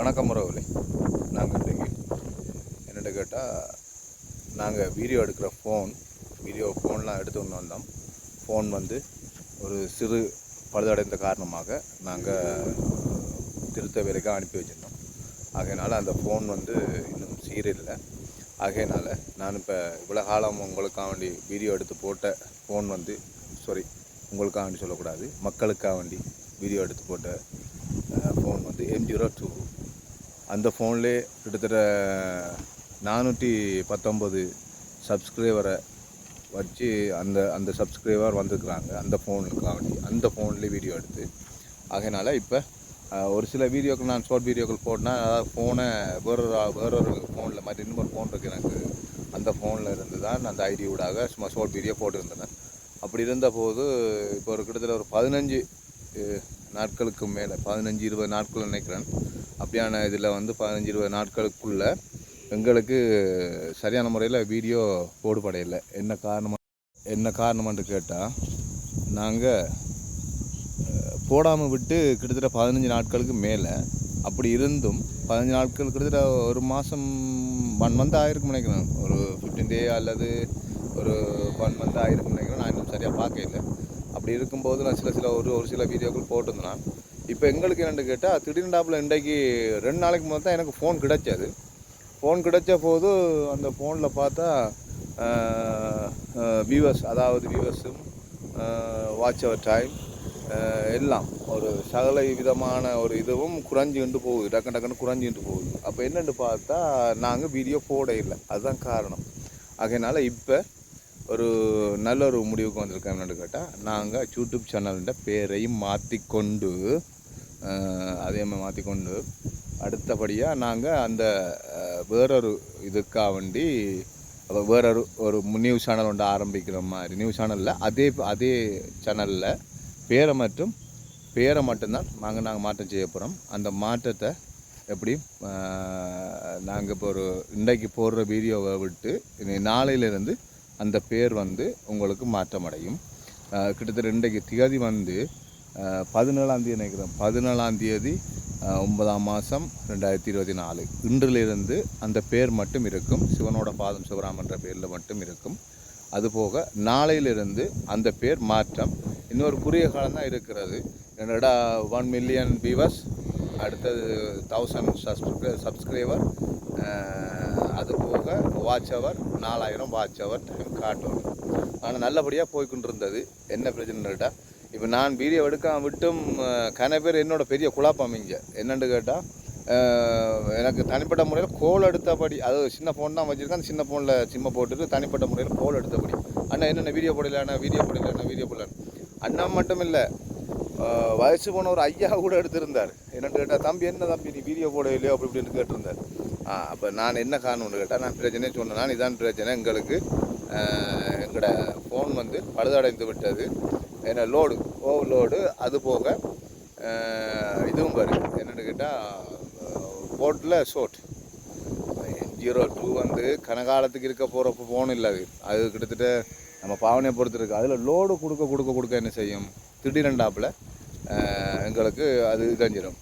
வணக்கம் உறவுகளே. நாங்கள் இன்றைக்கு என்னென்னு கேட்டால் நாங்கள் வீடியோ எடுக்கிற ஃபோன் வீடியோ ஃபோன்லாம் எடுத்து ஒன்று வந்தோம். ஃபோன் வந்து ஒரு சிறு பழுதடைந்த காரணமாக நாங்கள் திருத்த வேலைக்காக அனுப்பி வச்சுருந்தோம். ஆகையினால அந்த ஃபோன் வந்து இன்னும் சீரில்லை. ஆகையினால நான் இப்போ இவ்வளோ காலம் உங்களுக்காக வேண்டி வீடியோ எடுத்து போட்ட ஃபோன் வந்து சாரி உங்களுக்காக வேண்டி சொல்லக்கூடாது. மக்களுக்காக வேண்டி வீடியோ எடுத்து போட்ட ஃபோன் வந்து எம் ஜீரோ டூ அந்த ஃபோன்லே கிட்டத்தட்ட நானூற்றி பத்தொம்பது சப்ஸ்கிரைபரை வச்சு அந்த அந்த சப்ஸ்கிரைபர் வந்திருக்கிறாங்க அந்த ஃபோனுக்காண்டி. அந்த ஃபோன்லேயே வீடியோ எடுத்து. அதனால் இப்போ ஒரு சில வீடியோக்கள் நான் ஷார்ட் வீடியோக்கள் போட்டேன்னா அதாவது ஃபோனை வேறொரு வேறொரு ஃபோனில் மாதிரி இன்னொரு ஃபோன் இருக்குது எனக்கு. அந்த ஃபோனில் இருந்து தான் அந்த ஐடி ஊடாக சும்மா ஷார்ட் வீடியோ போட்டிருந்தேன். அப்படி இருந்தபோது இப்போ ஒரு கிட்டத்தட்ட ஒரு பதினஞ்சு நாட்களுக்கு மேலே பதினஞ்சு இருபது நாட்கள் நினைக்கிறேன். அப்படியான இதில் வந்து பதினஞ்சு இருபது நாட்களுக்குள்ள எங்களுக்கு சரியான முறையில் வீடியோ போடுபடையில்லை என்ன காரணமாக என்ன காரணம்னு கேட்டால் நாங்கள் போடாமல் விட்டு கிட்டத்தட்ட பதினஞ்சு நாட்களுக்கு மேலே அப்படி இருந்தும் பதினஞ்சு நாட்கள் கிட்டத்தட்ட ஒரு மாதம் ஒன் மந்த் ஆயிருக்கும் நினைக்கிறேன். ஒரு ஃபிஃப்டீன் டே அல்லது ஒரு ஒன் மந்த் ஆயிருக்கும் நினைக்கிறேன். நான் இன்னும் சரியாக பார்க்கல. அப்படி இருக்கும்போது நான் சில சில ஒரு ஒரு சில வீடியோக்கள் போட்டிருந்தேன். இப்போ எங்களுக்கு என்னென்னு கேட்டால் திடீர்னாப்பில் இன்றைக்கு ரெண்டு நாளைக்கு முதல் தான் எனக்கு ஃபோன் கிடைச்சது. ஃபோன் கிடைச்ச போது அந்த ஃபோனில் பார்த்தா வியூவர்ஸ் அதாவது வியூவர்ஸும் வாட்ச் அவர் டைம் எல்லாம் ஒரு சகல விதமான ஒரு இதுவும் குறைஞ்சிட்டு போகுது. டக்கு டக்குன்னு குறைஞ்சிட்டு போகுது. அப்போ என்னென்னு பார்த்தா நாங்கள் வீடியோ போட இல்லை. அதுதான் காரணம். அதனால் இப்போ ஒரு நல்ல ஒரு முடிவுக்கு வந்திருக்கோம் என்னென்னு கேட்டால் நாங்கள் யூடியூப் சேனல்கிட்ட பேரையும் மாற்றிக்கொண்டு அதே மாதிரி மாற்றிக்கொண்டு அடுத்தபடியாக நாங்கள் அந்த வேறொரு இதுக்காக வேண்டி வேறொரு ஒரு நியூஸ் சேனல் ஒன்று ஆரம்பிக்கிற மாதிரி நியூஸ் சேனலில் அதே அதே சேனலில் பேரை மட்டும் பேரை மட்டும்தான் நாங்கள் நாங்கள் மாற்றம் செய்ய போகிறோம் அந்த மாற்றத்தை எப்படி நாங்கள் இப்போ ஒரு இன்றைக்கு போடுற வீடியோவை விட்டு நாளையிலேருந்து அந்த பேர் வந்து உங்களுக்கு மாற்றமடையும். அடையும் கிட்டத்தட்ட இன்றைக்கு திகதி வந்து பதினேழாம் தேதி நினைக்கிறேன். பதினேழாம் தேதி ஒன்பதாம் மாதம் ரெண்டாயிரத்தி இருபத்தி நாலு. இன்றிலிருந்து அந்த பேர் மட்டும் இருக்கும். சிவனோட பாதம் சிவராம் என்ற பேரில் மட்டும் இருக்கும். அதுபோக நாளையிலிருந்து அந்த பேர் மாற்றம். இன்னொரு குறுகிய காலம் தான் இருக்கிறது. என்னடா ஒன் மில்லியன் வியூவர்ஸ் அடுத்தது தௌசண்ட் சப்ஸ்கிரை சப்ஸ்கிரைபர் அது போக வாட்ச் அவர் நாலாயிரம் வாட்ச் அவர் டைம் காட்டணும் ஆனால் நல்லபடியாக போய்கொண்டிருந்தது என்ன பிரச்சனைடா இப்போ நான் வீடியோ எடுக்காம விட்டும் கன பேர் என்னோட பெரிய குழப்பம் இங்கே. என்னென்னு கேட்டால் எனக்கு தனிப்பட்ட முறையில் கோல் எடுத்தபடி அது சின்ன ஃபோன் தான் வச்சுருக்கேன். அந்த சின்ன ஃபோனில் சிம்மை போட்டுட்டு தனிப்பட்ட முறையில் கோல் எடுத்தபடி. அண்ணா என்னென்ன வீடியோ போடலாண்ணா வீடியோ போடலாண்ணா வீடியோ போடலான்னு அண்ணா மட்டும் இல்லை வயசு போன ஒரு ஐயா கூட எடுத்திருந்தார். என்னென்னு கேட்டால் தம்பி என்ன தம்பி நீ வீடியோ போட இல்லையோ அப்படி இப்படின்னு கேட்டிருந்தார். ஆ அப்போ நான் என்ன காரணம்னு கேட்டால் நான் பிரச்சனையே சொன்னேன். நான் இதான் பிரச்சனை எங்களுக்கு. எங்களோட ஃபோன் வந்து பழுதடைந்து விட்டது. என்ன லோடு ஓவர்லோடு அது போக இதுவும் வரும் என்னென்னு கேட்டால் போட்டில் ஷோட் ஜீரோ டூ வந்து கனகாலத்துக்கு இருக்க போகிறப்ப ஃபோன் இல்லை அது. அது கிட்டத்தட்ட நம்ம பாவனையை பொறுத்து இருக்குது அதில் லோடு கொடுக்க கொடுக்க கொடுக்க என்ன செய்யும்? திடீரெண்டாப்பில் எங்களுக்கு அது இதாஞ்சிடும்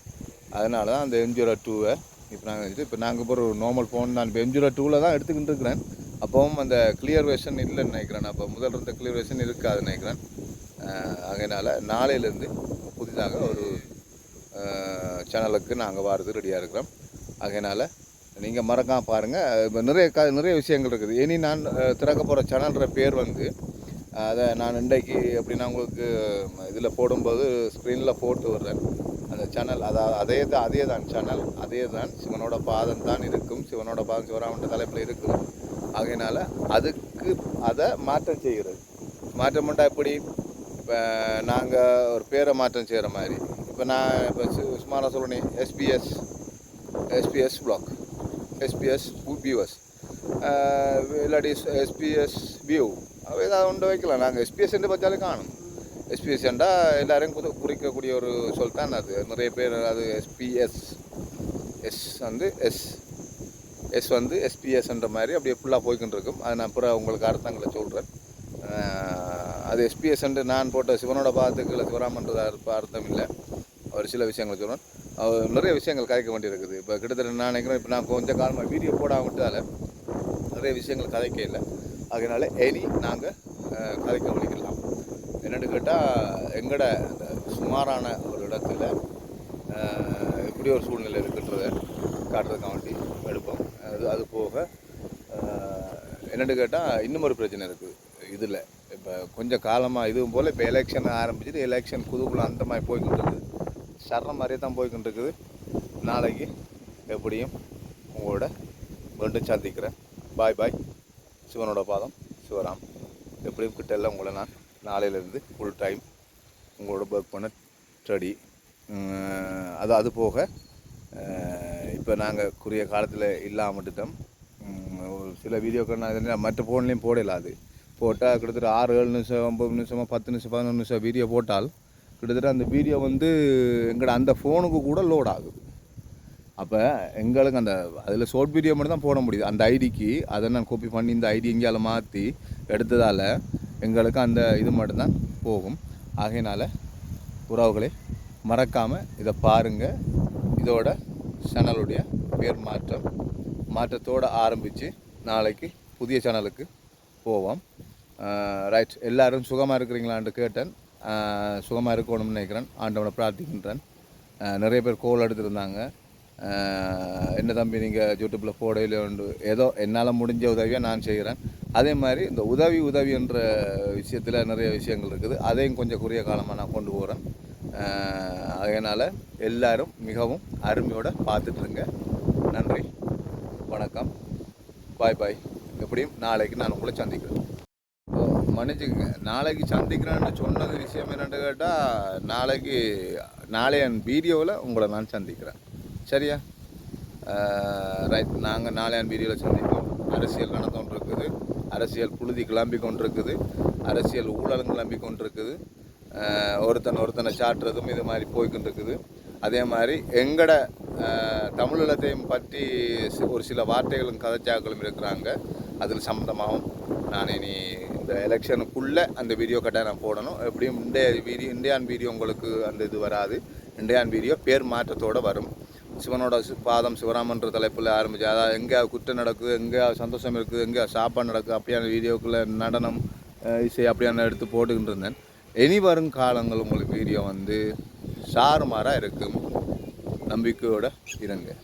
அதனால தான் அந்த எம்ஜீரோ டூவை இப்போ நாங்கள் இது இப்போ நாங்கள் இப்போ ஒரு நார்மல் ஃபோன் நான் இப்போ எம்ஜீரோ டூவில் தான் எடுத்துக்கிட்டு இருக்கிறேன். அப்போவும் அந்த கிளியர் வெர்ஷன் இல்லைன்னு நினைக்கிறேன். அப்போ முதல் இருந்த கிளியர் வெர்ஷன் இருக்காதுன்னு நினைக்கிறேன். அதனால் நாளையிலேருந்து புதிதாக ஒரு சேனலுக்கு நாங்கள் வாரது ரெடியாக இருக்கிறோம். அதனால் நீங்கள் மறக்காம பாருங்கள் இப்போ நிறைய க நிறைய விஷயங்கள் இருக்குது. இனி நான் திறக்க போகிற சேனல்ற பேர் வந்து அதை நான் இன்றைக்கு எப்படின்னா உங்களுக்கு இதில் போடும்போது ஸ்க்ரீனில் போட்டு வர்றேன் அந்த சேனல் அதாவது அதே தான் அதே தான் சேனல் அதே தான் சிவனோட பாதம் தான் இருக்கும். சிவனோட பாதம் சிவராமன்ற தலைப்பில் இருக்கும் அதனால் அதுக்கு அதை மாற்றம் செய்கிறது. மாற்றம் பண்ணால் எப்படி? இப்போ நாங்கள் ஒரு பேரை மாற்றம் செய்கிற மாதிரி. இப்போ நான் இப்போ சுமாராக சொல்லணும் SPS SPS block SPS viewers இல்லாட்டி எஸ்பிஎஸ் பிஓ ஏதாவது ஒன்று வைக்கலாம். நாங்கள் எஸ்பிஎஸ் என்று பார்த்தாலே காணும். எஸ்பிஎஸ் என்றால் எல்லாரையும் குது குறிக்கக்கூடிய ஒரு சொல் தான் அது. நிறைய பேர் அது எஸ்பிஎஸ் எஸ் வந்து எஸ் எஸ் வந்து எஸ்பிஎஸ்ன்ற மாதிரி அப்படியே ஃபுல்லாக போய்கிட்டு இருக்கும். அது நான் அப்புறம் உங்களுக்கு அர்த்தங்களை சொல்கிறேன் அது எஸ்பிஎஸ் நான் போட்ட சிவனோட பாதத்துக்கு சிவராமன்றது அர்த்தம் இல்லை. ஒரு சில விஷயங்கள் சொல்கிறேன் நிறைய விஷயங்கள் கதைக்க வேண்டியிருக்குது. இப்போ கிட்டத்தட்ட நான் நினைக்கிறேன் இப்போ நான் கொஞ்சம் காலமாக வீடியோ போடாம விட்டதால் நிறைய விஷயங்கள் கதைக்க இல்லை. அதனால எனி நாங்கள் கதைக்க வலிக்கலாம் என்னென்னு கேட்டால் எங்கட அந்த சுமாரான ஒரு இடத்துல எப்படி ஒரு சூழ்நிலை இருக்குன்றத காட்டுறதுக்காக வேண்டி எடுப்போம். அது அது போக என்னென்னு கேட்டால் இன்னும் ஒரு பிரச்சனை இருக்குது. இதில் இப்போ கொஞ்சம் காலமாக இதுவும் போல் இப்போ எலெக்ஷன் ஆரம்பிச்சுட்டு எலெக்ஷன் குதுக்குள்ள அந்த மாதிரி போய்கிட்டு இருக்குது சர்ற மாதிரியே தான் போய்கிட்டு இருக்குது நாளைக்கு எப்படியும் உங்களோட மீண்டும் சந்திக்கிறேன். பாய் பாய் சிவனோட பாதம் சிவராம். எப்படியும் கிட்ட உங்களை நான் நாளையிலேருந்து ஃபுல் டைம் உங்களோட ஒர்க் பண்ண ஸ்டடி அது அது போக இப்போ நாங்கள் குறுகிய காலத்தில் இல்லாமட்டுட்டோம் ஒரு சில வீடியோக்கள் நான் மற்ற ஃபோன்லேயும் போடல அது. போட்டால் கிட்டத்தட்ட ஆறு ஏழு நிமிஷம் ஒம்பது நிமிஷமாக பத்து நிமிஷம் பதினொன்று நிமிஷம் வீடியோ போட்டால் கிட்டத்தட்ட அந்த வீடியோ வந்து எங்களோட அந்த ஃபோனுக்கு கூட லோட் ஆகுது. அப்போ எங்களுக்கு அந்த அதில் ஷார்ட் வீடியோ மட்டும் தான் போட முடியுது. அந்த ஐடிக்கு அதை நான் கோப்பி பண்ணி இந்த ஐடி எங்கேயால மாற்றி எடுத்ததால் எங்களுக்கு அந்த இது மட்டும்தான் போகும். ஆகையினால் உறவுகளை மறக்காமல் இதை பாருங்கள் இதோட சேனலுடைய பேர் மாற்றம் மாற்றத்தோடு ஆரம்பித்து நாளைக்கு புதிய சேனலுக்கு போவோம். ரைட் எல்லாரும் சுகமாக இருக்கிறீங்களான்னு கேட்டேன். சுகமாக இருக்கணும்னு நினைக்கிறேன். ஆண்டவனை பிரார்த்திக்கின்றேன். நிறைய பேர் கோல் எடுத்திருந்தாங்க. என்ன தம்பி நீங்கள் யூடியூப்பில் போடையில் உண்டு ஏதோ என்னால் முடிஞ்ச உதவியை நான் செய்கிறேன். அதே மாதிரி இந்த உதவி உதவி என்ற விஷயத்தில் நிறைய விஷயங்கள் இருக்குது. அதையும் கொஞ்சம் குறுகிய காலமாக நான் கொண்டு போகிறேன் அதனால் எல்லோரும் மிகவும் அருமையோடு பார்த்துட்ருங்க நன்றி. வணக்கம். பாய் பாய். எப்படியும் நாளைக்கு நான் உங்களை சந்திக்கிறேன். மன்னிச்சுக்கோங்க. நாளைக்கு சந்திக்கிறேன்னு சொன்னது விஷயம் என்னென்னு கேட்டால் நாளைக்கு நாளைய வீடியோவில் உங்களை நான் சந்திக்கிறேன். சரியா? ரைட். நாங்கள் நாளையான் வீடியோவில் சந்திப்போம். அரசியல் நடந்து இருக்குது அரசியல் புழுதி கிளம்பி கொண்டிருக்குது. அரசியல் ஊழலும் கிளம்பி கொண்டிருக்குது. ஒருத்தன் ஒருத்தனை சாட்டுறதும் இது மாதிரி போய்கிட்டு இருக்குது அதே மாதிரி எங்கட ஆஹ் தமிழீழத்தையும் பற்றி ஒரு சில வார்த்தைகளும் கதைச்சாக்களும் இருக்கிறாங்க. அதில் சம்மந்தமாகவும் நான் இனி இந்த எலெக்ஷனுக்குள்ளே அந்த வீடியோ கட்டாயம் நான் போடணும். எப்படியும் இந்திய வீடியோ இந்தியான் வீடியோ உங்களுக்கு அந்த இது வராது. இந்தியான் வீடியோ பேர் மாற்றத்தோடு வரும். சிவனோட சி- பாதம் சிவராமன்ற தலைப்பில் ஆரம்பிச்சு அதாவது எங்கே குற்றம் நடக்குது எங்கே சந்தோஷம் இருக்குது எங்கே சாப்பாடு நடக்குது அப்படியான வீடியோக்குள்ளே நடனம் இசை அப்படியான எடுத்து போட்டுக்கிட்டு இருந்தேன். இனி வரும் காலங்கள் உங்களுக்கு வீடியோ வந்து சாறுமாறாக இருக்கும். நம்பிக்கையோடு இருங்க.